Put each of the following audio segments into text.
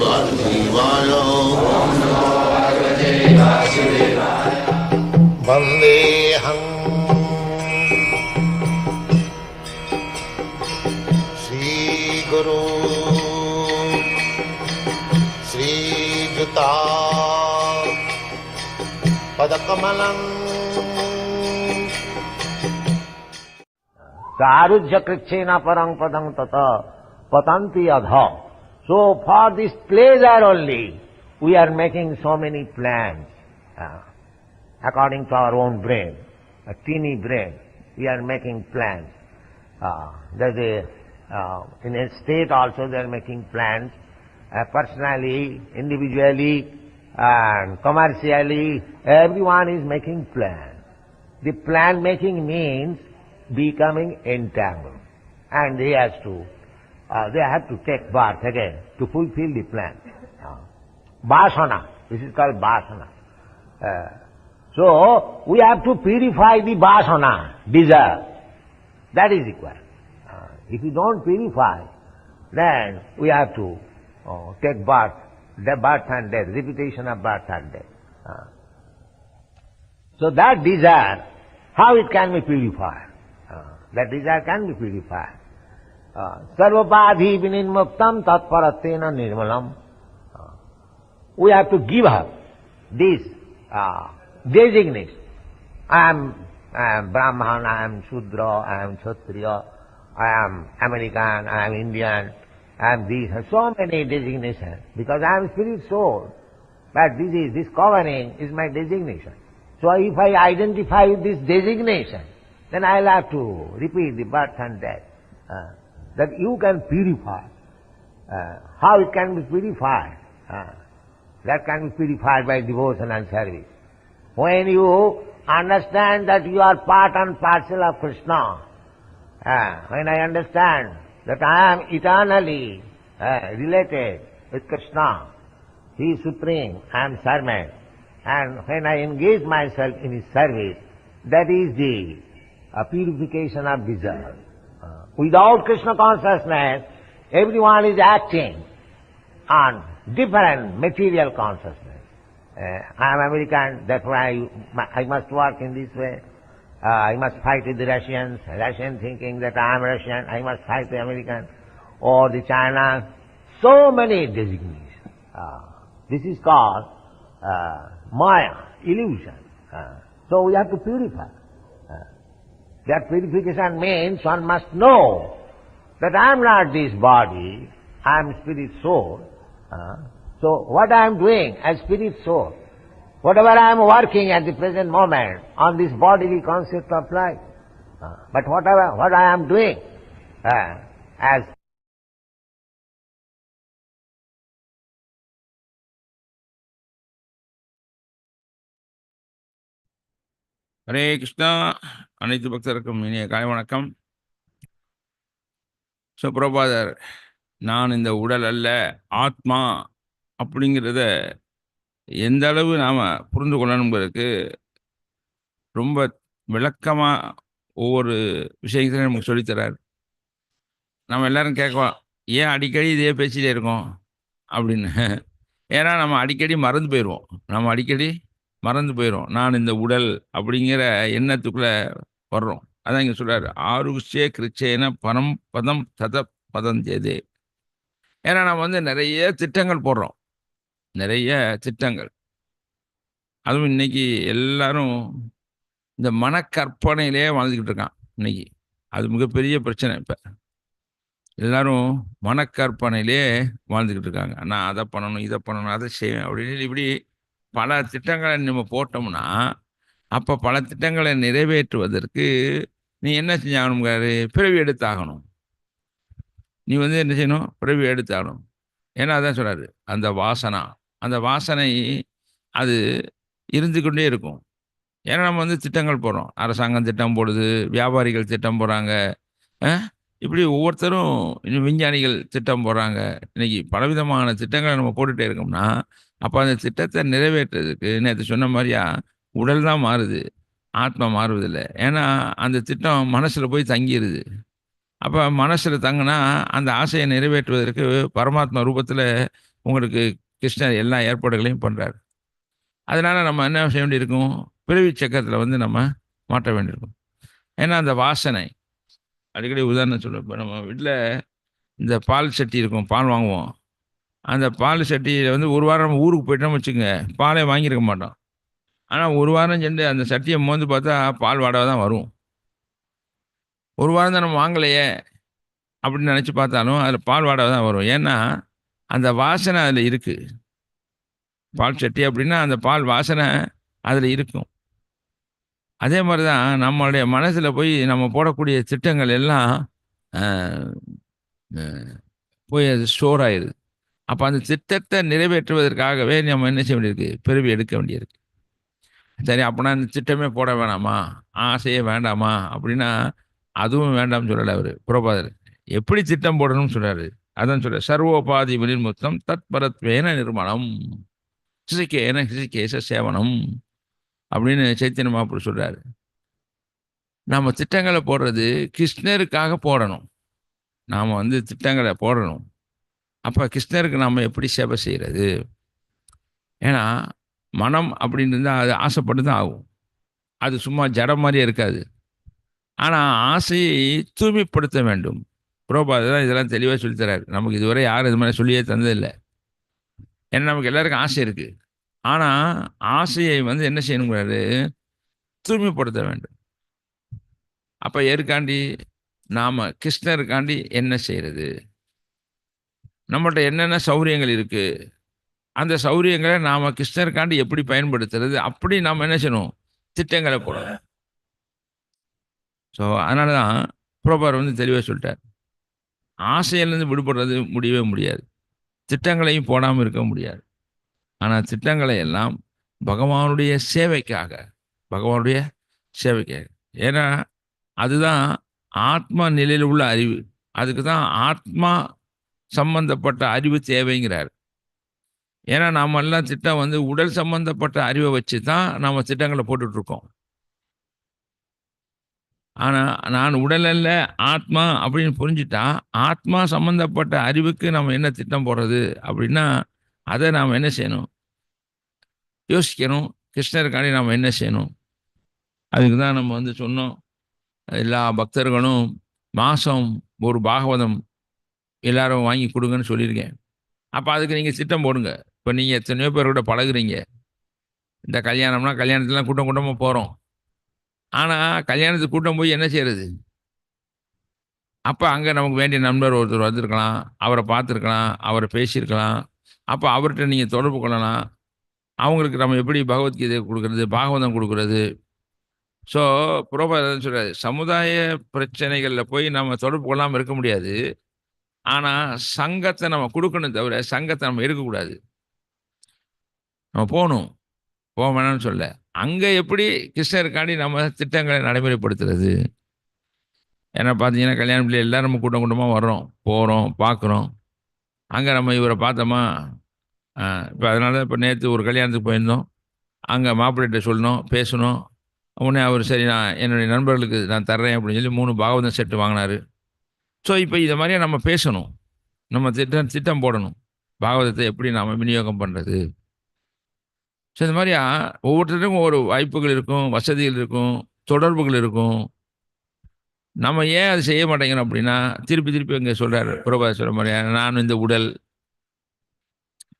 वासुदेवाय वन्देऽहम् श्रीगुरु श्रीयुता पदकमलम् Sarujya kricchena parang padang tata patanti adha. So for this pleasure only, we are making so many plans. uh, according to our own brain, a teeny brain, we are making plans. Uh, there's a, uh, in a state also they are making plans, uh, personally, individually, and commercially, everyone is making plans. The plan making means becoming entangled. And he has to, uh, they have to take birth again to fulfill the plan. Vasana, this is called Vasana. Uh, so, we have to purify the Vasana, desire. That is required. Uh, if you don't purify, then we have to uh, take birth, the birth and death, repetition of birth and death. Uh, so that desire, how it can be purified? Uh, that desire can be purified. Sarvapadhi vinimuktam tatparatena nirmalam. We have to give up this uh, designation. I am, Brahman, I am Shudra, I am Kshatriya, I am American, I am Indian, I am these, so many designations, because I am spirit soul. But this is, this covering is my designation. So if I identify this designation, then I'll have to repeat the birth and death. Uh, that you can purify. Uh, how it can be purified? Uh, that can be purified by devotion and service. When you understand that you are part and parcel of Krishna, uh, when I understand that I am eternally uh, related with Krishna, He is supreme, I am servant, and when I engage myself in His service, that is the uh, purification of desire. Without Krishna consciousness, everyone is acting on different material consciousness. Uh, I am American, therefore I, I must work in this way. Uh, I must fight with the Russians, Russian thinking that I am Russian, I must fight the American, or the China. So many designations. Uh, this is called uh, Maya, illusion. Uh, so we have to purify. That purification means one must know that I am not this body, I am spirit soul. Uh, so what I am doing as spirit soul, whatever I am working at the present moment on this bodily concept of life, uh, but whatever what I am doing uh, as Hare Krishna. அனைத்து பக்தருக்கும் இனிய காலை வணக்கம். சுப்ரபாதர் நான் இந்த உடல் அல்ல ஆத்மா அப்படிங்கிறத எந்த அளவு நாம் புரிந்து கொள்ளணுங்கிறதுக்கு ரொம்ப விளக்கமாக ஒவ்வொரு விஷயங்களையும் நமக்கு சொல்லித்தரார் நம்ம எல்லாரும் கேட்கலாம் ஏன் அடிக்கடி இதே பேசிகிட்டே இருக்கோம்? அப்படின்னு. ஏன்னா நம்ம அடிக்கடி மறந்து போயிடுவோம் நம்ம அடிக்கடி மறந்து போயிடும் நான் இந்த உடல் அப்படிங்கிற எண்ணத்துக்குள்ளே வர்றோம். அதான் இங்கே சொல்கிறார் ஆருஷே கிருச்சேன பரம் பதம் தத பதம் ஜெதே. ஏன்னா நம்ம வந்து நிறைய திட்டங்கள் போடுறோம். நிறைய திட்டங்கள். அதுவும் இன்னைக்கு எல்லாரும் இந்த மனக்கற்பனையிலே வாழ்ந்துக்கிட்டு இருக்கான் இன்னைக்கு. அது மிகப்பெரிய பிரச்சனை இப்போ. எல்லாரும் மனக்கற்பனையிலே வாழ்ந்துக்கிட்டு இருக்காங்க. நான் அதை பண்ணணும் இதை பண்ணணும் அதை செய்வேன் அப்படின்னு இப்படி பல திட்டங்களை நம்ம போட்டோம்னா அப்போ பல திட்டங்களை நிறைவேற்றுவதற்கு நீ என்ன செஞ்சாகணுங்காரு பிறவி எடுத்தாகணும். நீ வந்து என்ன செய்யணும்? பிறவி எடுத்தாகணும். ஏன்னா அதான் சொல்கிறாரு அந்த வாசனா. அந்த வாசனை அது இருந்து கொண்டே இருக்கும். ஏன்னா நம்ம வந்து திட்டங்கள் போடுறோம். அரசாங்கம் திட்டம் போடுது வியாபாரிகள் திட்டம் போடுறாங்க. இப்படி ஒவ்வொருத்தரும் இன்னும் விஞ்ஞானிகள் திட்டம் போடுறாங்க. இன்னைக்கு பலவிதமான திட்டங்களை நம்ம போட்டுகிட்டே இருக்கோம்னா அப்போ அந்த திட்டத்தை நிறைவேற்றுறதுக்கு நேற்று சொன்ன மாதிரியா உடல் தான் மாறுது ஆத்மா மாறுவதில்லை. ஏன்னா அந்த திட்டம் மனசில் போய் தங்கிடுது அப்போ மனசில் தங்கினா அந்த ஆசையை நிறைவேற்றுவதற்கு பரமாத்மா ரூபத்தில் உங்களுக்கு கிருஷ்ணர் எல்லா ஏற்பாடுகளையும் பண்ணுறாரு அதனால் நம்ம என்ன செய்ய வேண்டியிருக்கும்? பிறவி சக்கரத்தில் வந்து நம்ம மாற்ற வேண்டியிருக்கும். ஏன்னா அந்த வாசனை அடிக்கடி உதாரணம் சொல்லுவேன் இப்போ நம்ம வீட்டில் இந்த பால் சட்டி இருக்கும் பால் வாங்குவோம். அந்த பால் சட்டியில் வந்து ஒரு வாரம் நம்ம ஊருக்கு போயிட்டோம்னு வச்சுங்க பாலே வாங்கியிருக்க மாட்டோம். ஆனால் ஒரு வாரம் சென்று அந்த சட்டியை மோந்து பார்த்தா பால் வாடகை தான் வரும். ஒரு வாரம் தான் நம்ம வாங்கலையே அப்படின்னு நினச்சி பார்த்தாலும் அதில் பால் வாடகை தான் வரும். ஏன்னா அந்த வாசனை அதில் இருக்குது பால் சட்டி அப்படின்னா அந்த பால் வாசனை அதில் இருக்கும். அதே மாதிரி தான் நம்மளுடைய மனசில் போய் நம்ம போடக்கூடிய திட்டங்கள் எல்லாம் போய் அது ஸ்டோர் ஆயிடுது. அப்போ அந்த திட்டத்தை நிறைவேற்றுவதற்காகவே நம்ம என்ன செய்ய வேண்டியிருக்கு? பிறவி எடுக்க வேண்டியிருக்கு. சரி அப்படின்னா இந்த திட்டமே போட வேணாமா? ஆசையே வேண்டாமா? அப்படின்னா அதுவும் வேண்டாம்னு சொல்லலை அவர் புறபாதர் எப்படி திட்டம் போடணும்னு சொல்கிறாரு அதான் சொல்ற சர்வோபாதி வினிர்முத்தம் தத்பரத்வேன நிர்மலம். ஹிசிகேன ஹிசிகேச சேவனம். அப்படின்னு சைத்தன்ய அப்படி சொல்கிறாரு நம்ம திட்டங்களை போடுறது கிருஷ்ணருக்காக போடணும். நாம் வந்து திட்டங்களை போடணும். அப்போ கிருஷ்ணருக்கு நம்ம எப்படி சேவை செய்கிறது ஏன்னா மனம் அப்படின்னு இருந்தால் அது ஆசைப்பட்டு தான் ஆகும். அது சும்மா ஜடம் மாதிரியே இருக்காது. ஆனால் ஆசையை தூய்மைப்படுத்த வேண்டும். புரோபாத தான் இதெல்லாம் தெளிவாக சொல்லித்தராரு நமக்கு இதுவரை யாரும் இது மாதிரி சொல்லியே தந்ததில்லை. ஏன்னா நமக்கு எல்லாருக்கும் ஆசை இருக்குது ஆனால் ஆசையை வந்து என்ன செய்யணுங்கிறாரு? தூய்மைப்படுத்த வேண்டும். அப்போ எதுக்காண்டி நாம் கிருஷ்ணருக்காண்டி என்ன செய்கிறது நம்மள்ட்ட என்னென்ன சௌரியங்கள் இருக்குது அந்த சௌரியங்களை நாம் கிருஷ்ணருக்காண்டி எப்படி பயன்படுத்துறது? அப்படி நாம் என்ன செய்யணும்? திட்டங்களை போடணும். ஸோ அதனால தான் புரோபார் வந்து தெளிவாக சொல்லிட்டார். ஆசையிலேருந்து விடுபடுறது முடியவே முடியாது. திட்டங்களையும் போடாமல் இருக்க முடியாது. ஆனால் திட்டங்களை எல்லாம் பகவானுடைய சேவைக்காக பகவானுடைய சேவைக்காக. ஏன்னா அதுதான் ஆத்மா நிலையில் உள்ள அறிவு. அதுக்கு தான் ஆத்மா சம்பந்தப்பட்ட அறிவு தேவைங்கிறார். ஏன்னா நாம் எல்லாம் திட்டம் வந்து உடல் சம்பந்தப்பட்ட அறிவை வச்சு தான் நாம் திட்டங்களை போட்டுட்டு இருக்கோம் ஆனால் நான் உடல் அல்ல ஆத்மா அப்படின்னு புரிஞ்சுட்டா ஆத்மா சம்பந்தப்பட்ட அறிவுக்கு நம்ம என்ன திட்டம் போடுறது அப்படின்னா அதை நாம் என்ன செய்யணும்? யோசிக்கணும். கிருஷ்ணருக்காண்டி நாம் என்ன செய்யணும்? அதுக்கு தான் நம்ம வந்து சொன்னோம். எல்லா பக்தர்களும் மாதம் ஒரு பாகவதம் எல்லாரும் வாங்கி கொடுங்கன்னு சொல்லியிருக்கேன். அப்போ அதுக்கு நீங்கள் திட்டம் போடுங்க. இப்போ நீங்கள் எத்தனையோ பேர் கூட பழகுறீங்க. இந்த கல்யாணம்னா கல்யாணத்துலாம் கூட்டம் கூட்டமாக போகிறோம் ஆனால் கல்யாணத்துக்கு கூட்டம் போய் என்ன செய்கிறது அப்போ அங்கே நமக்கு வேண்டிய நண்பர் ஒருத்தர் வந்திருக்கலாம். அவரை பார்த்துருக்கலாம். அவரை பேசியிருக்கலாம். அப்போ அவர்கிட்ட நீங்கள் தொடர்பு கொள்ளலாம். அவங்களுக்கு நம்ம எப்படி பகவத்கீதை கொடுக்கறது பாகவதம் கொடுக்கறது? ஸோ புரோபாதம் சொல்கிறாரு சமுதாய பிரச்சனைகளில் போய் நம்ம தொடர்பு கொள்ளாமல் இருக்க முடியாது. ஆனால் சங்கத்தை நம்ம கொடுக்கணும் தவிர சங்கத்தை நம்ம எடுக்கக்கூடாது. நம்ம போகணும். போக வேணாம்னு சொல்ல. அங்கே எப்படி கிருஷ்ணருக்காண்டி நம்ம திட்டங்களை நடைமுறைப்படுத்துறது? ஏன்னா பார்த்தீங்கன்னா கல்யாணம் பிள்ளை எல்லாரும் நம்ம கூட்டம் கூட்டமாக வர்றோம் போகிறோம் பார்க்குறோம் அங்கே நம்ம இவரை பார்த்தோமா? இப்போ அதனால இப்போ நேற்று ஒரு கல்யாணத்துக்கு போயிருந்தோம். அங்கே மாப்பிள்ளைகிட்ட சொல்லணும் பேசணும். உடனே அவர் சரி நான் என்னுடைய நண்பர்களுக்கு நான் தர்றேன் அப்படின்னு சொல்லி மூணு பாகவதம் செட்டு வாங்கினாரு. ஸோ இப்போ இதை மாதிரியே நம்ம பேசணும். நம்ம திட்டம் திட்டம் போடணும். பாகவதத்தை எப்படி நாம் விநியோகம் பண்ணுறது ஸோ இந்த மாதிரியா ஒவ்வொருத்தருக்கும் ஒவ்வொரு வாய்ப்புகள் இருக்கும் வசதிகள் இருக்கும் தொடர்புகள் இருக்கும். நம்ம ஏன் அதை செய்ய மாட்டேங்கிறோம் அப்படின்னா திருப்பி திருப்பி இங்கே சொல்கிறார் பிரபாத சொல்கிற மாதிரியா நான் இந்த உடல்.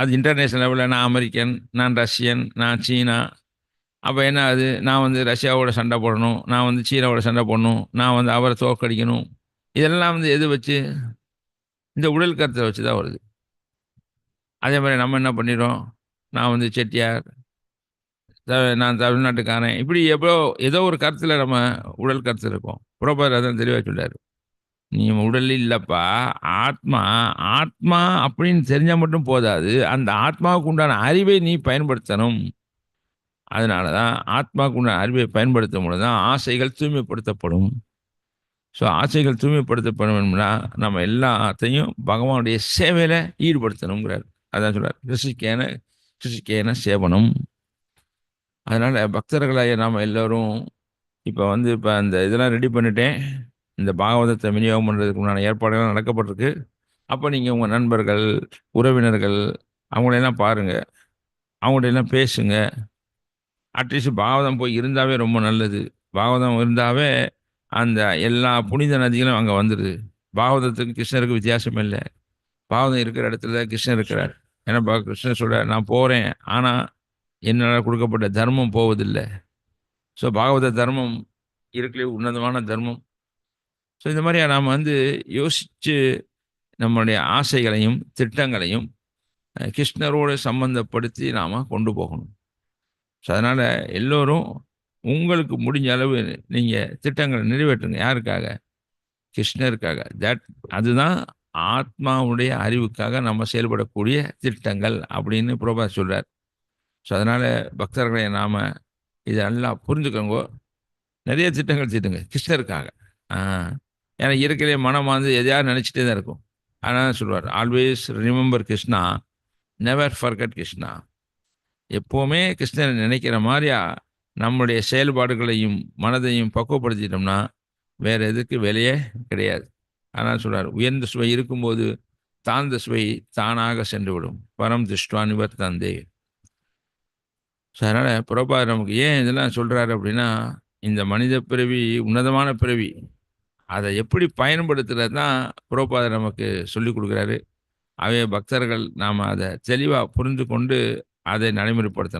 அது இன்டர்நேஷ்னல் லெவலில் நான் அமெரிக்கன் நான் ரஷ்யன் நான் சீனா. அப்போ என்ன அது? நான் வந்து ரஷ்யாவோட சண்டை போடணும் நான் வந்து சீனாவோட சண்டை போடணும் நான் வந்து அவரை தோற்கடிக்கணும். இதெல்லாம் வந்து எது வச்சு? இந்த உடல் கருத்தை வச்சு தான் வருது. அதே மாதிரி நம்ம என்ன பண்ணிடுறோம்? நான் வந்து செட்டியார் நான் தமிழ்நாட்டுக்காரன். இப்படி எவ்வளோ ஏதோ ஒரு கருத்தில் நம்ம உடல் கருத்து இருக்கோம். புரோபர் அதான் தெளிவாக சொல்லார் நீ உடல் இல்லைப்பா. ஆத்மா ஆத்மா அப்படின்னு தெரிஞ்சால் மட்டும் போதாது. அந்த ஆத்மாவுக்கு உண்டான அறிவை நீ பயன்படுத்தணும். அதனால தான் ஆத்மாவுக்கு உண்டான அறிவை பயன்படுத்தும் பொழுது தான் ஆசைகள் தூய்மைப்படுத்தப்படும். ஸோ ஆசைகள் தூய்மைப்படுத்தப்படணும்னா நம்ம எல்லாத்தையும் பகவானுடைய சேவையில் ஈடுபடுத்தணுங்கிறார் அதான் சொல்கிறார் கிருஷிக்கேன கிருஷிக்கேன சேவனம். அதனால் பக்தர்களாய நாம் எல்லோரும் இப்போ வந்து இப்போ அந்த இதெல்லாம் ரெடி பண்ணிட்டேன். இந்த பாகவதத்தை விநியோகம் பண்ணுறதுக்கு உண்டான ஏற்பாடுகள் நடக்கப்பட்டிருக்கு. அப்போ நீங்கள் உங்கள் நண்பர்கள் உறவினர்கள் அவங்களையெல்லாம் பாருங்கள் அவங்கள்டையெல்லாம் பேசுங்க. அட்லீஸ்ட் பாகவதம் போய் இருந்தாவே ரொம்ப நல்லது. பாகவதம் இருந்தாவே அந்த எல்லா புனித நதிகளும் அங்கே வந்துடுது பாகவதத்துக்கு கிருஷ்ணருக்கு வித்தியாசம் இல்லை. பாகவதம் இருக்கிற இடத்துல தான் கிருஷ்ணர் இருக்கிறார். ஏன்னா கிருஷ்ணன் கிருஷ்ணர் நான் போகிறேன் ஆனால் என்னால் கொடுக்கப்பட்ட தர்மம் போவதில்லை. ஸோ பாகவத தர்மம் இருக்கலே உன்னதமான தர்மம். ஸோ இந்த மாதிரியா நாம் வந்து யோசித்து நம்மளுடைய ஆசைகளையும் திட்டங்களையும் கிருஷ்ணரோடு சம்பந்தப்படுத்தி நாம் கொண்டு போகணும். ஸோ அதனால் எல்லோரும் உங்களுக்கு முடிஞ்ச அளவு நீங்கள் திட்டங்களை நிறைவேற்றுங்க. யாருக்காக? கிருஷ்ணருக்காக. தட் அதுதான் ஆத்மாவுடைய அறிவுக்காக நம்ம செயல்படக்கூடிய திட்டங்கள் அப்படின்னு பிரபா சொல்கிறார் ஸோ அதனால் பக்தர்களை நாம் இதை நல்லா புரிஞ்சுக்கோங்க. நிறைய திட்டங்கள் தீட்டுங்க கிருஷ்ணருக்காக. ஏன்னா இயற்கையிலே மனம் வந்து எதையாவது நினச்சிட்டே தான் இருக்கும். ஆனால் சொல்லுவார் always remember Krishna never forget Krishna எப்போவுமே கிருஷ்ணரை நினைக்கிற மாதிரியா நம்முடைய செயல்பாடுகளையும் மனதையும் பக்குவப்படுத்திட்டோம்னா வேறு எதுக்கு வேலையே கிடையாது. ஆனால் சொல்கிறார் உயர்ந்த சுவை இருக்கும்போது தாழ்ந்த சுவை தானாக சென்றுவிடும். பரம் திருஷ்டுவா நிவர்த்தந்தே ஸோ அதனால் புறப்பா நமக்கு ஏன் இதெல்லாம் சொல்கிறாரு அப்படின்னா இந்த மனித பிறவி உன்னதமான பிறவி. அதை எப்படி பயன்படுத்துகிறது தான் புரோபாதர் நமக்கு சொல்லி கொடுக்குறாரு. அவைய பக்தர்கள் நாம் அதை தெளிவாக புரிந்து கொண்டு அதை நடைமுறைப்படுத்தணும்.